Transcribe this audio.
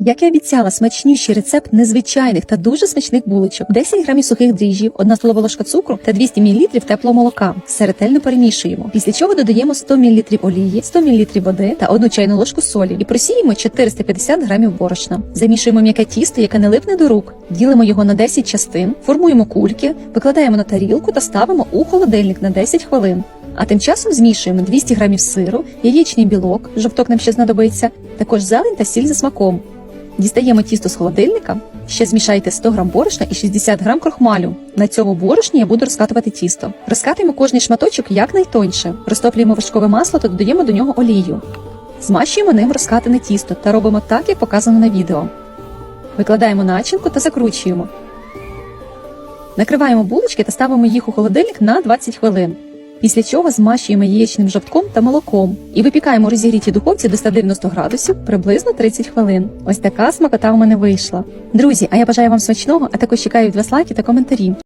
Як і обіцяла, смачнющий рецепт незвичайних та дуже смачних булочок. 10 грамів сухих дріжджів, 1 столова ложка цукру та 200 мл теплого молока. Все ретельно перемішуємо. Після чого додаємо 100 мл олії, 100 мл води та 1 чайну ложку солі і просіємо 450 грамів борошна. Замішуємо м'яке тісто, яке не липне до рук. Ділимо його на 10 частин, формуємо кульки, викладаємо на тарілку та ставимо у холодильник на 10 хвилин. А тим часом змішуємо 200 грамів сиру, яєчний білок, жовток нам ще знадобиться, також зелень та сіль за смаком. Дістаємо тісто з холодильника, ще змішайте 100 грам борошна і 60 грам крохмалю. На цьому борошні я буду розкатувати тісто. Розкатуємо кожний шматочок якнайтоньше. Розтоплюємо вершкове масло та додаємо до нього олію. Змащуємо ним розкатане тісто та робимо так, як показано на відео. Викладаємо начинку та закручуємо. Накриваємо булочки та ставимо їх у холодильник на 20 хвилин. Після чого змащуємо яєчним жовтком та молоком і випікаємо у розігрітій духовці до 190 градусів приблизно 30 хвилин. Ось така смакота у мене вийшла. Друзі, а я бажаю вам смачного, а також чекаю від вас лайки та коментарі.